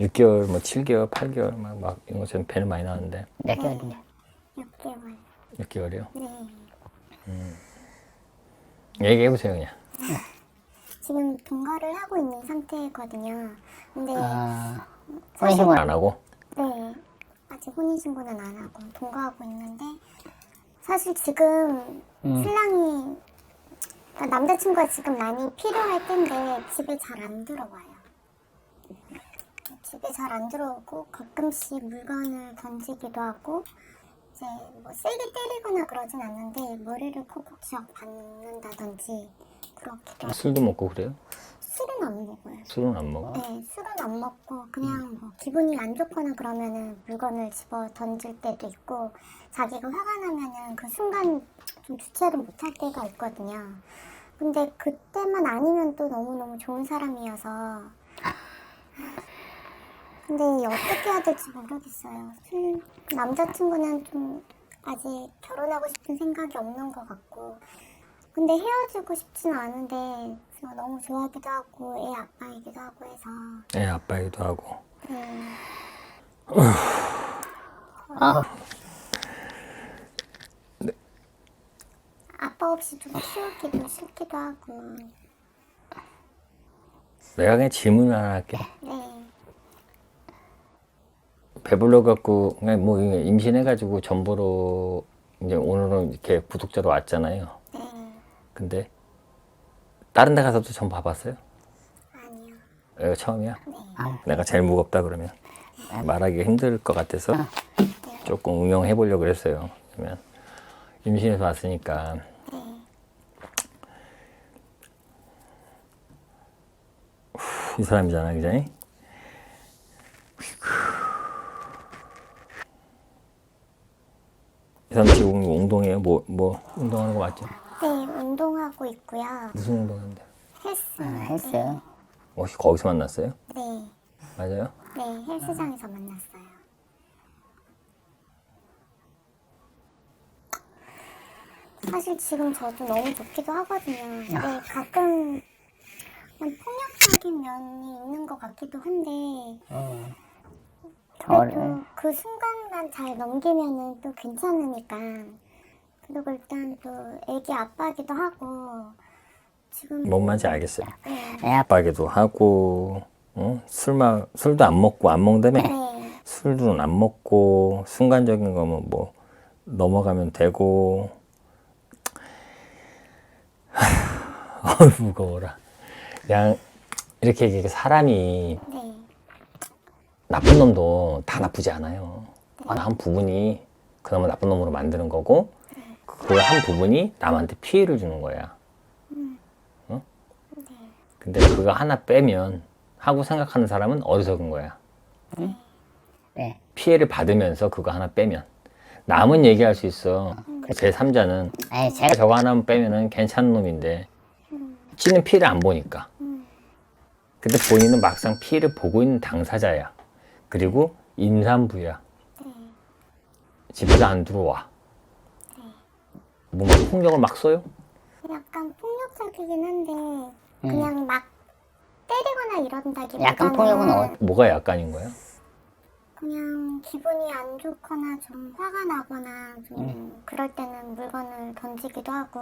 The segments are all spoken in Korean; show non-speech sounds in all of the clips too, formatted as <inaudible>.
6개월, 뭐 7개월, 8개월 막, 막 이런 것처럼 배는 많이 나왔는데 몇 개월이냐? 6개월. 6개월이요? 네. 얘기해 보세요 그냥. 지금 동거를 하고 있는 상태거든요. 근데 아, 혼인신고 안 하고 네 아직 혼인신고는 안 하고 동거하고 있는데 사실 지금 신랑이 그러니까 남자친구가 지금 많이 필요할 텐데 집에 잘 안 들어와요. 집에 잘 안 들어오고 가끔씩 물건을 던지기도 하고 이제 뭐 세게 때리거나 그러진 않는데 머리를 콕콕 쥐어 받는다든지 그렇기도 하고 술도 먹고 그래요? 술은 안 먹어요. 술은 안 먹어? 네, 술은 안 먹고 그냥 뭐 기분이 안 좋거나 그러면은 물건을 집어 던질 때도 있고 자기가 화가 나면은 그 순간 좀 주체를 못할 때가 있거든요. 근데 그때만 아니면 또 너무너무 좋은 사람이어서 근데 어떻게 해야 될지 모르겠어요. 술- 남자친구는 좀 아직 결혼하고 싶은 생각이 없는 것 같고 근데 헤어지고 싶지는 않은데 너무 좋아하기도 하고 애 아빠이기도 하고 해서 애 아빠이기도 하고. 네. 아, 아빠 없이 좀 키우기도 싫기도 하고 내가 그냥 질문을 하나 할게. 네 배불러 갖고 그냥 뭐 이게 임신해 가지고 전보로 이제 오늘은 이렇게 구독자로 왔잖아요. 네. 근데 다른 데 가서도 전 봐봤어요? 아니요 이거 처음이야? 아, 내가 제일 무겁다 그러면 말하기 힘들 것 같아서 조금 응용해 보려고 그랬어요. 그러면 임신해서 왔으니까 후, 이 사람이잖아, 그지? 이 사람 지금 운동해요? 뭐, 뭐, 운동하는 거 맞죠? 네 운동하고 있고요 무슨 운동하는데? 헬스 아, 했어요. 혹시 거기서 만났어요? 네, 맞아요? 네 헬스장에서 만났어요 사실 지금 저도 너무 좋기도 하거든요 근데 가끔 좀 폭력적인 면이 있는 것 같기도 한데 저를, 그래도 그 순간만 잘 넘기면은 또 괜찮으니까. 그리고 일단 또 애기 아빠기도 하고 지금 뭔 말인지 알겠어요. 네, 애 아빠, 아빠기도 하고, 어? 술마, 술도 안 먹고, 안 먹다며? 네, 술도 안 먹고, 순간적인 거면 뭐, 넘어가면 되고. <sighs> 하, 어우, <laughs> 무거워라. 그냥, 이렇게 얘기해. 사람이 네, 나쁜 놈도 다 나쁘지 않아요. 어느 한 부분이 그놈을 나쁜 놈으로 만드는 거고, 그 한 부분이 남한테 피해를 주는 거야. 어? 근데 그거 하나 빼면 하고 생각하는 사람은 어리석은 거야. 네. 피해를 받으면서 그거 하나 빼면 남은 얘기할 수 있어. 제 3자는 아니, 제가, 저거 하나만 빼면은 괜찮은 놈인데 지는 피해를 안 보니까. 근데 본인은 막상 피해를 보고 있는 당사자야. 그리고 임산부야. 집에도 안 들어와. 뭔가 폭력을 막 써요? 약간 폭력적이긴 한데 그냥 막 때리거나 이런다기보다는 약간 폭력은 어, 뭐가 약간인 거야? 그냥 기분이 안 좋거나 좀 화가 나거나 좀 그럴 때는 물건을 던지기도 하고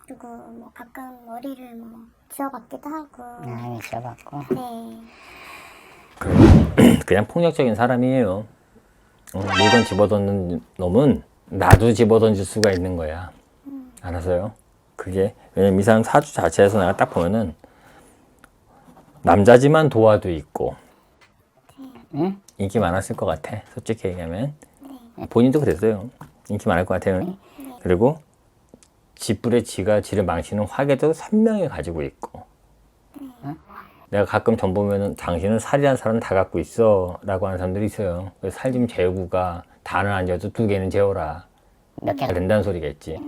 그리고 뭐 가끔 머리를 뭐 쥐어박기도 하고 아, 미쳐봤고. 네. 그 <clears throat> 냥 폭력적인 사람이에요. 어, 물건 집어던는 놈은 나도 집어던질 수가 있는 거야. 알아서요? 그게 왜냐면 이 사람 사주 자체에서 내가 딱 보면은 남자지만 도화도 있고 응? 인기 많았을 것 같아. 솔직히 얘기하면 본인도 그랬어요. 인기 많을 것 같아요. 그리고 지불에 지가 지를 망치는 화계도 선명히 가지고 있고 내가 가끔 전 보면은 당신은 살이란 사람 다 갖고 있어 라고 하는 사람들이 있어요. 그래서 살 좀 재우고가 다는 안 재워도 두 개는 재워라. 몇 개, 잘 된다는 소리겠지.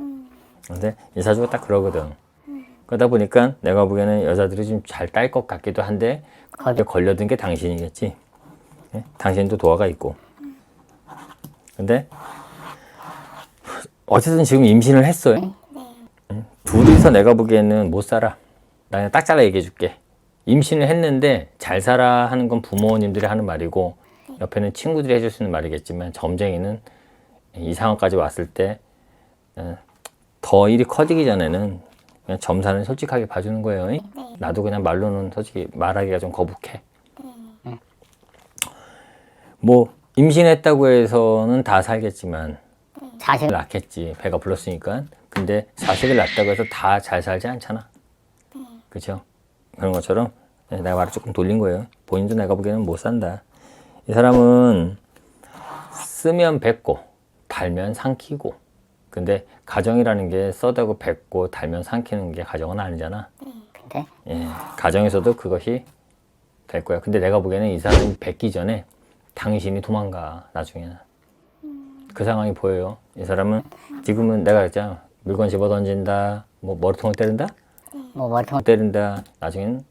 근데 이 사주가 딱 그러거든. 그러다 보니까 내가 보기에는 여자들이 좀 잘 딸 것 같기도 한데 거기에 걸려든 게 당신이겠지. 예? 당신도 도화가 있고. 근데 어쨌든 지금 임신을 했어요. 네. 둘이서 내가 보기에는 못 살아. 나 그냥 딱 잘라 얘기해 줄게. 임신을 했는데 잘 살아 하는 건 부모님들이 하는 말이고 옆에는 친구들이 해줄 수 있는 말이겠지만 점쟁이는 이 상황까지 왔을 때 어, 더 일이 커지기 전에는 그냥 점사는 솔직하게 봐주는 거예요. 이? 나도 그냥 말로는 솔직히 말하기가 좀 거북해. 뭐 임신했다고 해서는 다 살겠지만 자식을 낳겠지. 배가 불렀으니까. 근데 자식을 낳았다고 해서 다 잘 살지 않잖아. 그죠 그런 것처럼 내가 말을 조금 돌린 거예요 본인도 내가 보기에는 못 산다 이 사람은 쓰면 뱉고 달면 삼키고 근데 가정이라는 게 써대고 뱉고 달면 삼키는 게 가정은 아니잖아 근데 예, 가정에서도 그것이 될 거야. 근데 내가 보기에는 이 사람이 뵙기 전에 당신이 도망가, 나중에는. 그 상황이 보여요. 이 사람은 지금은 내가 그랬잖아. 물건 집어 던진다, 뭐 머리통을 때린다? 뭐 머리통 때린다. 나중에는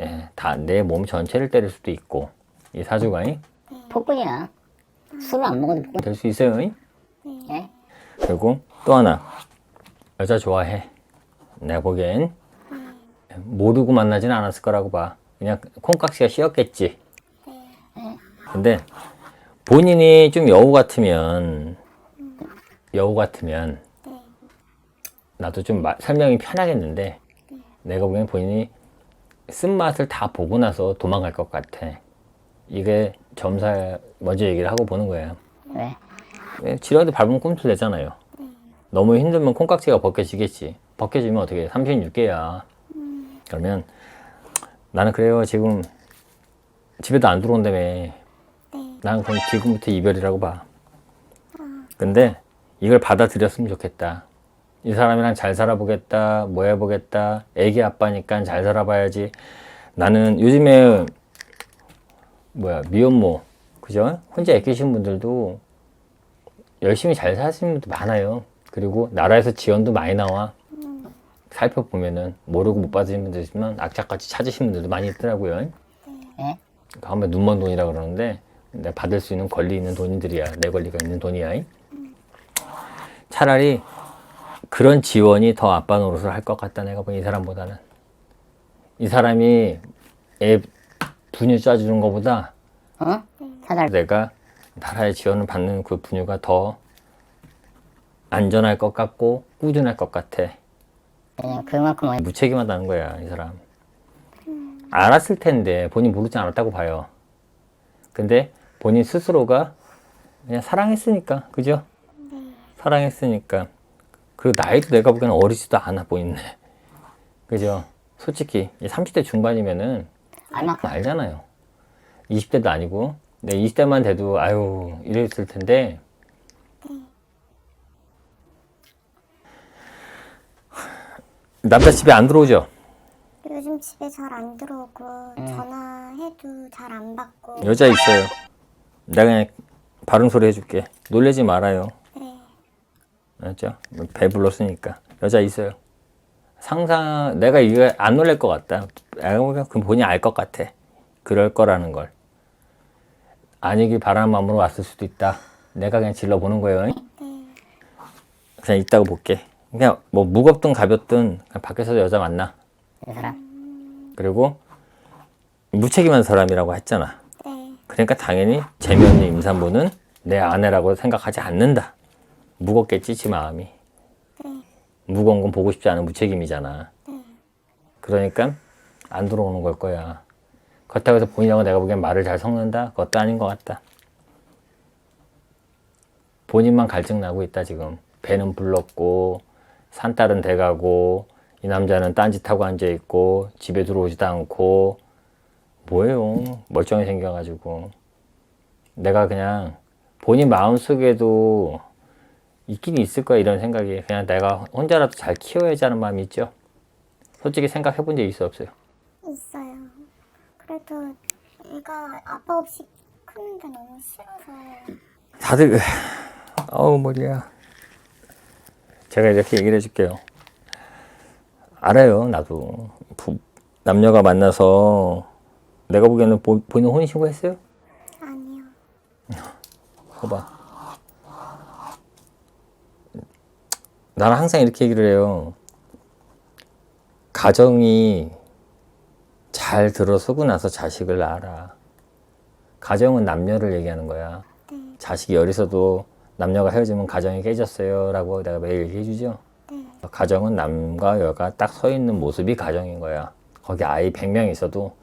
예, 다내 몸 전체를 때릴 수도 있고. 이 사주가이 폭군이야. 술을 안 먹어도 폭군. 될 수 있어요. 예? 그리고 또 하나. 여자 좋아해. 내가 보기엔 모르고 만나진 않았을 거라고 봐. 그냥 콩깍지가 씌었겠지. 근데 본인이 좀 여우 같으면 여우 같으면 나도 좀 마- 설명이 편하겠는데 내가 보기엔 본인이 쓴맛을 다 보고 나서 도망갈 것 같아. 이게 점사 먼저 얘기를 하고 보는 거예요. 왜? 왜 지라도 밟으면 꿈틀 내잖아요. 너무 힘들면 콩깍지가 벗겨지겠지. 벗겨지면 어떻게 36개야. 그러면 나는 그래요. 지금 집에도 안 들어온다며. 난 그럼 지금부터 이별이라고 봐. 근데 이걸 받아들였으면 좋겠다. 이 사람이랑 잘 살아보겠다. 뭐 해보겠다. 애기 아빠니까 잘 살아봐야지. 나는 요즘에 뭐야 미혼모 그죠? 혼자 애 키신 분들도 열심히 잘 사시는 분도 많아요. 그리고 나라에서 지원도 많이 나와. 살펴보면은 모르고 못 받으신 분들 있지만 악착같이 찾으신 분들도 많이 있더라고요. 예? 다음에 눈먼 돈이라 그러는데 내가 받을 수 있는 권리 있는 돈들이야. 내 권리가 있는 돈이야. 차라리 그런 지원이 더 아빠 노릇을 할 것 같다. 내가 보니 이 사람보다는. 이 사람이 애 분유 짜주는 것보다 어? 사달 내가 나라의 지원을 받는 그 분유가 더 안전할 것 같고 꾸준할 것 같아. 그냥 그만큼 많이 무책임하다는 거야, 이 사람. 알았을 텐데 본인 모르지 않았다고 봐요. 근데 본인 스스로가 그냥 사랑했으니까, 그죠? 사랑했으니까. 그리고 나이도 내가 보기에는 어리지도 않아 보이네. <laughs> 그죠? 솔직히 이 30대 중반이면은 알만큼 알잖아요. 20대도 아니고, 내 20대만 돼도, 아유, 이랬을 텐데, <laughs> 남자 집에 안 들어오죠? 요즘 집에 잘 안 들어오고 전화해도 잘 안 받고 여자 있어요. 내가 그냥 바른 소리 해줄게. 놀래지 말아요. 네. 알았죠? 배 불렀으니까. 여자 있어요. 상상, 내가 이거 안 놀랄 것 같다. 내가 보기엔 그 본인이 알 것 같아. 그럴 거라는 걸. 아니길 바라는 마음으로 왔을 수도 있다. 내가 그냥 질러보는 거예요. 그냥 있다고 볼게. 그냥 뭐 무겁든 가볍든 그냥 밖에서 여자 만나. 이 사람 그리고 무책임한 사람이라고 했잖아. 네. 그러니까 당연히 재미없는 임산부는 내 아내라고 생각하지 않는다. 무겁겠지, 지 마음이. 무거운 건 보고 싶지 않은 무책임이잖아. 그러니까 안 들어오는 걸 거야. 그렇다고 해서 본인하고 내가 보기엔 말을 잘 섞는다? 그것도 아닌 것 같다. 본인만 갈증 나고 있다, 지금. 배는 불렀고, 산딸은 돼가고, 이 남자는 딴짓하고 앉아있고, 집에 들어오지도 않고, 뭐예요? 멀쩡히 생겨가지고. 내가 그냥 본인 마음속에도 있긴 있을 거야, 이런 생각이. 그냥 내가 혼자라도 잘 키워야지 하는 마음이 있죠. 솔직히 생각해 본 적 있어, 없어요? 있어요. 그래도 애가 아빠 없이 크는 게 너무 싫어서 다들, 어우, 머리야. 제가 이렇게 얘기를 해줄게요. 알아요, 나도. 부- 남녀가 만나서 내가 보기에는 보, 본인 혼인신고 했어요? 아니요. <laughs> 봐봐. 나는 항상 이렇게 얘기를 해요. 가정이 잘 들어서고 나서 자식을 낳아라. 가정은 남녀를 얘기하는 거야. 네. 자식이 어리서도 남녀가 헤어지면 가정이 깨졌어요. 라고 내가 매일 얘기해 주죠. 네. 가정은 남과 여가 딱 서 있는 모습이 가정인 거야. 거기 아이 100명 있어도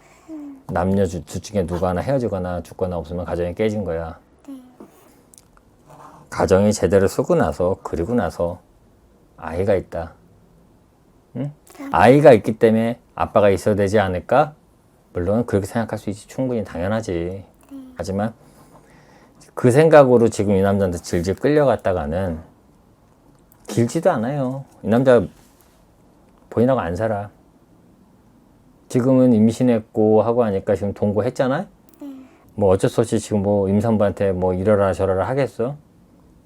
남녀 주- 둘 중에 누가 하나 헤어지거나 죽거나 없으면 가정이 깨진 거야. 네. 가정이 제대로 쓰고 나서 그리고 나서 아이가 있다. 응? 아이가 있기 때문에 아빠가 있어야 되지 않을까? 물론 그렇게 생각할 수 있지 충분히 당연하지. 하지만 그 생각으로 지금 이 남자한테 질질 끌려갔다가는 길지도 않아요. 이 남자 본인하고 안 살아. 지금은 임신했고 하고 하니까 지금 동거했잖아. 뭐 어쩔 수 없이 지금 뭐 임산부한테 뭐 이러라 저러라 하겠어?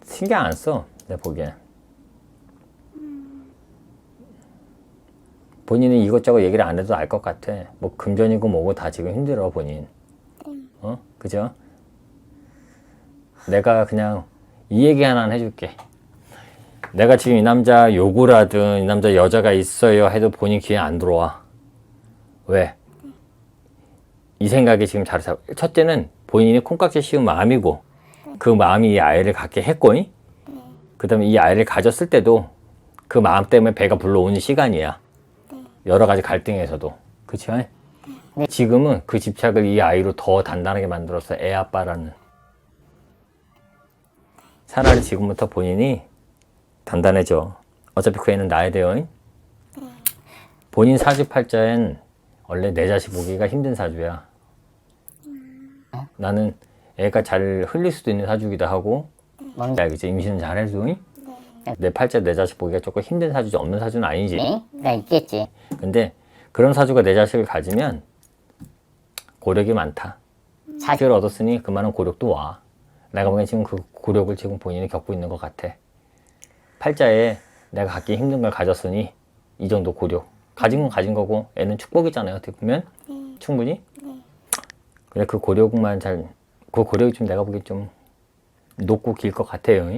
신경 안 써. 내 보기엔. 본인이 이것저것 얘기를 안 해도 알 것 같아. 뭐 금전이고 뭐고 다 지금 힘들어 본인. 어? 그죠? 내가 그냥 이 얘기 하나 해줄게. 내가 지금 이 남자 요구를 하든 이 남자 여자가 있어요 해도 본인 귀에 안 들어와. 왜? 이 생각이 지금 잘 잡. 첫째는 본인이 콩깍지 씌운 마음이고 그 마음이 이 아이를 갖게 했고잉. 그다음에 이 아이를 가졌을 때도 그 마음 때문에 배가 불러오는 시간이야. 여러 가지 갈등에서도. 그치? 네. 지금은 그 집착을 이 아이로 더 단단하게 만들었어. 애 아빠라는. 차라리 지금부터 본인이 단단해져. 어차피 그 애는 나야 돼요. 본인 사주팔자엔 원래 내 자식 보기가 힘든 사주야. 나는 애가 잘 흘릴 수도 있는 사주기도 하고, 뭔지 알겠지? 임신은 잘 해도. 내 팔자 내 자식 보기가 조금 힘든 사주지 없는 사주는 아니지. 가 있겠지. 근데 그런 사주가 내 자식을 가지면 고력이 많다. 사주를 얻었으니 그만한 고력도 와. 내가 보기엔 지금 그 고력을 지금 본인이 겪고 있는 것 같아. 팔자에 내가 갖기 힘든 걸 가졌으니 이 정도 고력. 가진 건 가진 거고 애는 축복이잖아요. 어떻게 보면 충분히. 근데 그 고력만 잘, 그 고력이 좀 내가 보기엔 좀 높고 길 것 같아요.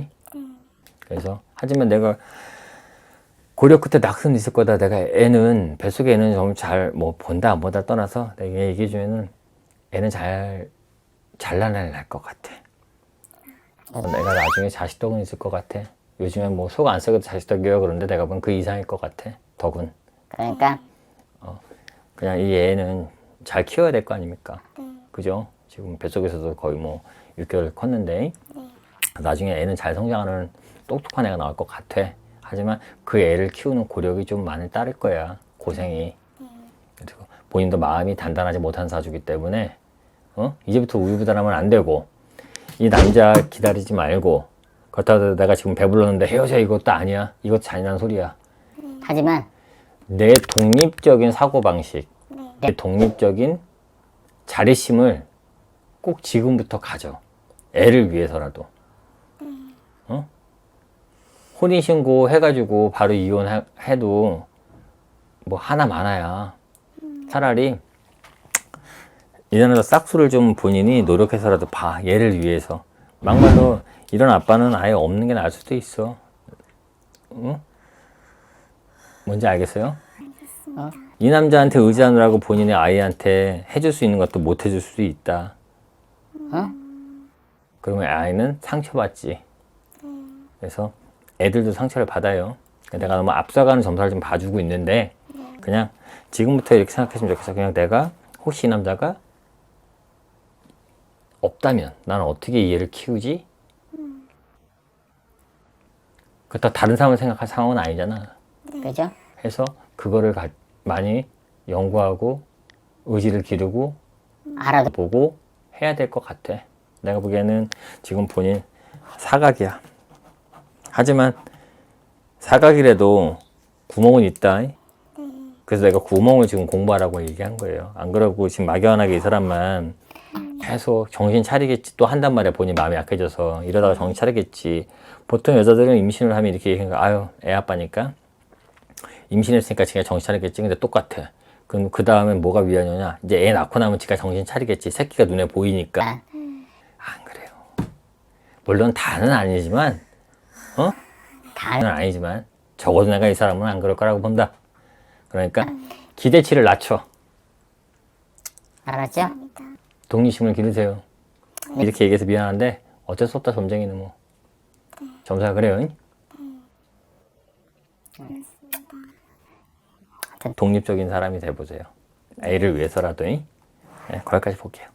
그래서 하지만 내가 고려 끝에 낙선이 있을 거다. 내가 애는 뱃속에 애는 좀 잘 뭐 본다 안 본다 떠나서 내가 얘기해 주면은 애는 잘 잘난애 날것 같아. 어, 내가 나중에 자식 덕은 있을 것 같아. 요즘에 뭐 속 안 썩어도 자식 덕이요 그런데 내가 보면 그 이상일 것 같아. 덕은 그러니까 그냥 이 애는 잘 키워야 될 거 아닙니까? 네. 그죠? 지금 뱃속에서도 거의 뭐 6개월 컸는데 나중에 애는 잘 성장하는 똑똑한 애가 나올 것 같아. 하지만 그 애를 키우는 고력이 좀 많이 따를 거야. 고생이. 그리고 본인도 마음이 단단하지 못한 사주기 때문에 어? 이제부터 우유부단하면 안 되고 이 남자 기다리지 말고 그렇다고 내가 지금 배불렀는데 헤어져 이것도 아니야. 이것도 잔인한 소리야. 하지만 내 독립적인 사고방식, 내 독립적인 자립심을 꼭 지금부터 가져. 애를 위해서라도. 어? 혼인신고 해가지고 바로 이혼해도 뭐 하나 많아야. 차라리 이전에서 싹수를 좀 본인이 노력해서라도 봐. 얘를 위해서. 막말로 이런 아빠는 아예 없는 게 나을 수도 있어. 응? 뭔지 알겠어요? 이 남자한테 의지하느라고 본인의 아이한테 해줄 수 있는 것도 못 해줄 수도 있다. 어? 그러면 아이는 상처받지. 그래서 애들도 상처를 받아요. 내가 너무 앞서가는 점수를 좀 봐주고 있는데 그냥 지금부터 이렇게 생각했으면 좋겠어. 그냥 내가 혹시 이 남자가 없다면 나는 어떻게 이 애를 키우지? 그렇다 다른 사람을 생각할 상황은 아니잖아. 그죠? 해서 그거를 가- 많이 연구하고 의지를 기르고 알아도 보고 해야 될 것 같아. 내가 보기에는 지금 본인 사각이야. 하지만 사각이라도 구멍은 있다. 그래서 내가 구멍을 지금 공부하라고 얘기한 거예요. 안 그러고 지금 막연하게 이 사람만 계속 정신 차리겠지 또 한단 말이야. 본인 마음이 약해져서 이러다가 정신 차리겠지. 보통 여자들은 임신을 하면 이렇게 얘기하는 거야. 아유 애 아빠니까 임신했으니까 지가 정신 차리겠지. 근데 똑같아. 그럼 그 다음엔 뭐가 위안이냐? 이제 애 낳고 나면 지가 정신 차리겠지. 새끼가 눈에 보이니까. 아, 안 그래요. 물론 다는 아니지만, 어? 다는 아니지만, 적어도 내가 이 사람은 안 그럴 거라고 본다. 그러니까 기대치를 낮춰. 알았죠? 독립심을 기르세요. 이렇게 얘기해서 미안한데 어쩔 수 없다 점쟁이는 뭐. 점사가 그래요. 응? 독립적인 사람이 돼보세요. 애를 위해서라도. 응? 네, 거기까지 볼게요.